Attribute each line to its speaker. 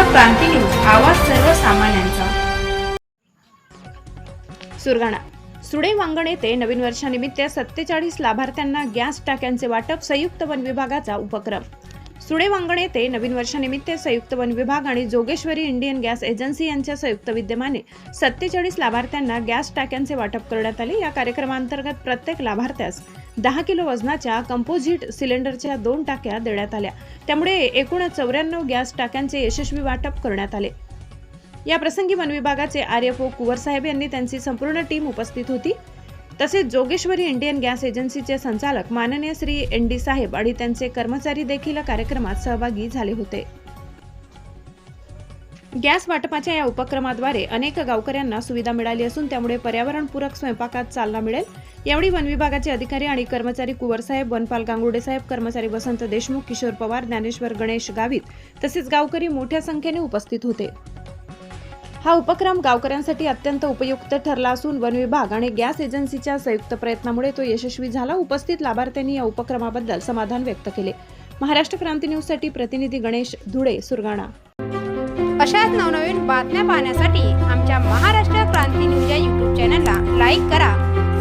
Speaker 1: क्रांती news आवाज सर्वसामान्यांचा. सुरगाणा. सुडे वांगण येथे नवीन वर्षानिमित्त सत्तेचाळीस लाभार्थ्यांना गॅस टाक्यांचे वाटप संयुक्त वन विभागाचा उपक्रम. सुडे वांगण येथे नवीन वर्षानिमित्त संयुक्त वन विभाग आणि जोगेश्वरी इंडियन गॅस एजन्सी यांच्या संयुक्त विद्यमाने सत्तेचाळीस लाभार्थ्यांना गॅस टाक्यांचे वाटप करण्यात आले. या कार्यक्रमांतर्गत प्रत्येक लाभार्थ्यास दहा किलो वजनाच्या कंपोझिट सिलेंडरच्या दोन टाक्या देण्यात आल्या. त्यामुळे एकूण चौऱ्याण्णव गॅस टाक्यांचे यशस्वी वाटप करण्यात आले. या प्रसंगी वन विभागाचे आर ओ कुवर साहेब यांनी त्यांची संपूर्ण टीम उपस्थित होती. तसेच जोगेश्वरी इंडियन गॅस एजन्सीचे संचालक माननीय श्री एन डी साहेब आणि त्यांचे कर्मचारी देखील कार्यक्रमात सहभागी झाले होते. गॅस वाटपाच्या या उपक्रमाद्वारे अनेक गावकऱ्यांना सुविधा मिळाली असून त्यामुळे पर्यावरणपूरक स्वयंपाकात चालना मिळेल. यावेळी वन विभागाचे अधिकारी आणि कर्मचारी कुवर साहेब वनपाल गांगुडे साहेब कर्मचारी वसंत देशमुख किशोर पवार ज्ञानेश्वर गणेश गावित तसेच गावकरी मोठ्या संख्येने उपस्थित होते. हा उपक्रम गावकऱ्यांसाठी अत्यंत उपयुक्त ठरला असून वन विभाग आणि गॅस एजन्सीच्या संयुक्त प्रयत्नामुळे तो यशस्वी झाला. उपस्थित लाभार्थ्यांनी या उपक्रमाबद्दल समाधान व्यक्त केले. महाराष्ट्र क्रांती न्यूजसाठी प्रतिनिधी गणेश धुळे सुरगाणा.
Speaker 2: अशाच नवनवीन बातम्या पाहण्यासाठी आमच्या महाराष्ट्र क्रांती न्यूज या यूट्यूब चॅनलला लाईक करा.